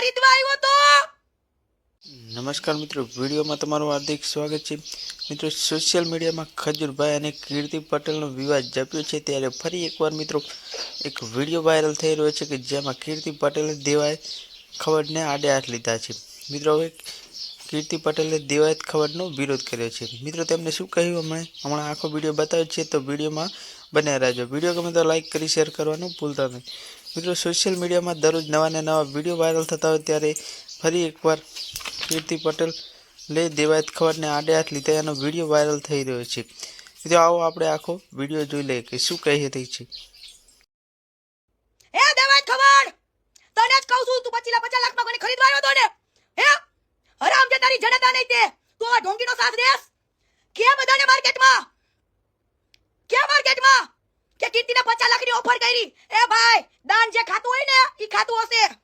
ખરીદવા આવ્યો તો? નમસ્કાર મિત્રો, વિડીયોમાં તમારું હાર્દિક સ્વાગત છે. મિત્રો સોશિયલ મીડિયામાં ખજૂરભાઈ અને કીર્તિ પટેલનો વિવાદ જપ્યો છે ત્યારે ફરી એકવાર મિત્રો, એક વીડિયો વાયરલ થઈ રહ્યો છે કે જેમાં કીર્તિ પટેલે દેવાય ખવડને આડે લીધા છે. મિત્રો, હવે કીર્તિ પટેલે દેવાયત ખવડનો વિરોધ કર્યો છે. મિત્રો, તેમને શું કહ્યું? અમે હમણાં આખો વીડિયો બતાવ્યો છે, તો વિડીયોમાં બન્યા રહેજો. વીડિયો ગમે તો લાઈક કરી શેર કરવાનું ભૂલતા નહીં. મિત્રો સોશિયલ મીડિયામાં દરરોજ નવા ને નવા વીડિયો વાયરલ થતા હોય ત્યારે ફરી એકવાર કીર્તિ પટેલ લે દેવાયત ખબરને આડે હાથ લીધા એનો વીડિયો વાયરલ થઈ રહ્યો છે. મિત્રો, આવો આપણે આખો વીડિયો જોઈ લઈએ કે શું કહી રહી છે. હે દેવાય ખબર? તને જ કહું છું, તું પચીલા પચાસ લાખમાં કોને ખરીદવા આવ્યો તો હે? હરામ જે તારી નહીં તે? તું આ ઢોંગીનો સાથ દેસ કે બધાને માર્કેટમાં કે માર્કેટમાં કે કીર્તિને લાખની ઓફર કરી? એ જે ખાતું હોય ને એ ખાતું હશે.